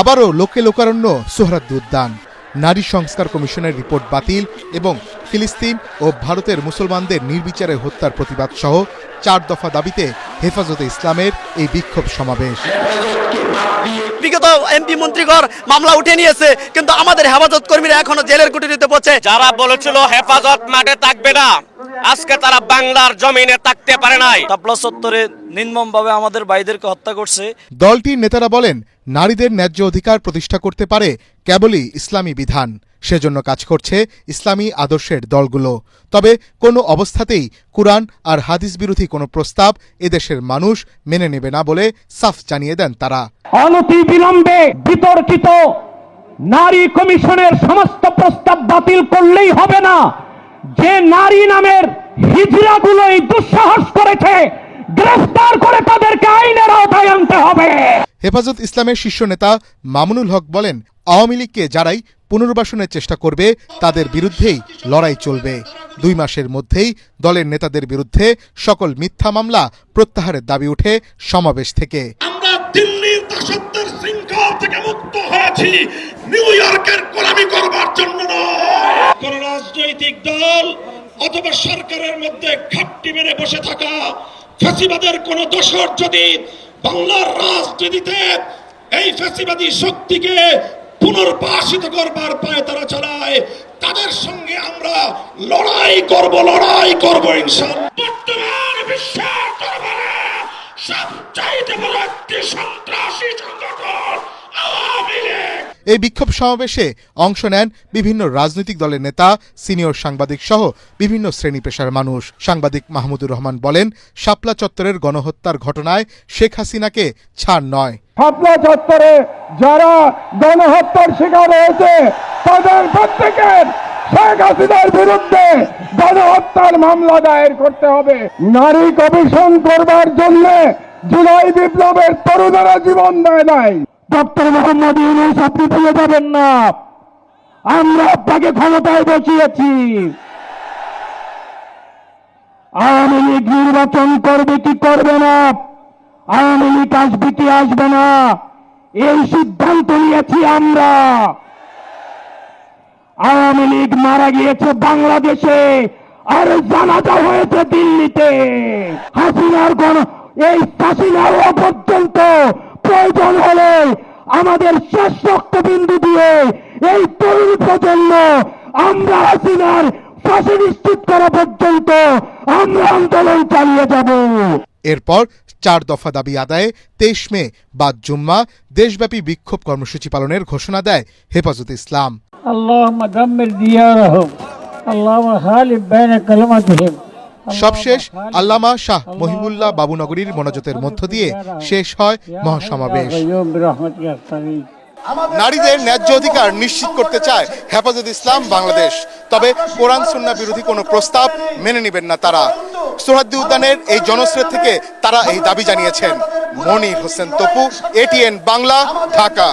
আবারও লোকে লোকারণ্য সোহরাদ্দি উদ্যান। নারী সংস্কার কমিশনের রিপোর্ট বাতিল এবং ফিলিস্তিন ও ভারতের মুসলমানদের নির্বিচারে হত্যার প্রতিবাদ সহ চার দফা দাবিতে হেফাজতে ইসলামের এই বিক্ষোভ সমাবেশ। বিগত এমপি মন্ত্রীগর মামলা উঠে নিয়েছে কিন্তু আমাদের হেফাজত কর্মীরা এখনও জেলের কুটিরিতে পড়ছে। যারা বলেছিল হেফাজত মাঠে থাকবে না। আজকে তারা বাংলার জমিনে থাকতে পারে নাই। তাপলা চত্বরে নির্মমভাবে আমাদের ভাইদেরকে হত্যা করছে। দলটির নেতারা বলেন নারীদের ন্যায্য অধিকার প্রতিষ্ঠা করতে পারে কেবলই ইসলামী বিধান। সেজন্য কাজ করছে ইসলামী আদর্শের দলগুলো। তবে কোনো অবস্থাতেই কুরআন আর হাদিস বিরোধী কোনো প্রস্তাব এদেশের মানুষ মেনে নেবে না বলে সাফ জানিয়ে দেন তারা। অনতি বিলম্বে বিতর্কিত নারী কমিশনের সমস্ত প্রস্তাব বাতিল করলেই হবে না। যে নারী নামের হিজড়াগুলো এই দুঃসাহস করেছে গ্রেফতার করে তাদেরকে আইনের আওতায় আনতে হবে। হেফাজত ইসলামের শীর্ষ নেতা মামুনুল হক বলেন আওয়ামী লীগকে যারাই পুনর্বাসনের চেষ্টা করবে তাদের বিরুদ্ধেই লড়াই চলবে। দুই মাসের মধ্যেই দলের নেতাদের বিরুদ্ধে সকল মিথ্যা মামলা প্রত্যাহারের দাবি উঠে সমাবেশ থেকে। আমরা দিল্লির দাসত্বের শৃঙ্খল থেকে মুক্ত হয়েছি নিউ ইয়র্কের গোলামি করবার জন্য নয়। কোন রাজনৈতিক দল অথবা সরকারের মধ্যে ঘাপটি মেরে বসে থাকা ফ্যাসিবাদের কোন দোষর যদি বাংলার রাজনীতিতে এই ফ্যাসিবাদী শক্তিকে পুনর্বাসিত করবার পায়ে তারা চালায় তাদের সঙ্গে আমরা লড়াই করব লড়াই করব ইনশাল্লাহ বর্তমান বিশ্বের দরবারে সবচাইতে বড় একটি সন্ত্রাসী সংগঠন এই বিক্ষোভ সমাবেশে অংশ নেন বিভিন্ন রাজনৈতিক দলের নেতা, সিনিয়র সাংবাদিক সহ বিভিন্ন শ্রেণি পেশার মানুষ। সাংবাদিক মাহমুদুর রহমান বলেন, শাপলা চত্বরের গণহত্যার ঘটনায় শেখ হাসিনাকে ছাড় নয়। শাপলা চত্বরে যারা গণহত্যার শিকার হয়েছে, তাদের প্রত্যেকের শেখ হাসিনার বিরুদ্ধে গণহত্যার মামলা দায়ের করতে হবে। নারী কমিশন করবার জন্য জুলাই বিপ্লবের তরুণেরা জীবন দেয় নাই। ডক্টর মোহাম্মদ ইউনুস, আপনি পেয়ে যাবেন না। আমরা আপনাকে ক্ষমতায় বসিয়েছি। আওয়ামী লীগ নির্বাচন করবে কি করবে না? আওয়ামী লীগ আসবে কি আসবে না? এই সিদ্ধান্ত নিয়েছি আমরা। আওয়ামী লীগ মারা গিয়েছে বাংলাদেশে, আর জানাজা হয়েছে দিল্লিতে। হাসিনার গণ এই ফাঁসি না পর্যন্ত প্রয়োজন হলে আমাদের শেষ রক্তবিন্দু দিয়ে এই তরুণ প্রজন্ম আমরা হাসিনার ফাঁসি নিশ্চিত করা পর্যন্ত আমরা আন্দোলন চালিয়ে যাব। এরপর চার দফা দাবি আদায়ে তেইশ মে বা জুম্মা দেশব্যাপী বিক্ষোভ কর্মসূচি পালনের ঘোষণা দেয় হেফাজত ইসলাম। আল্লাহ মাদাম্মির দিয়া রহম আল্লাহ হালিব বাইনা কালামাতিহিম। সবশেষ আল্লামা শাহ মহিবুল্লাহ বাবুনগরীর মনোজতের মধ্য দিয়ে শেষ হয় মহাসমাবেশ। নারীদের ন্যায্য অধিকার নিশ্চিত করতে চায় হেফাজত ইসলাম বাংলাদেশ। তবে কোরআন সুন্না বিরোধী কোনো প্রস্তাব মেনে নেবেন না তারা। সোহাদ্দি উদ্যানের এই জনস্রোত থেকে তারা এই দাবি জানিয়েছেন। মনির হোসেন তপু এটিএন বাংলা, ঢাকা।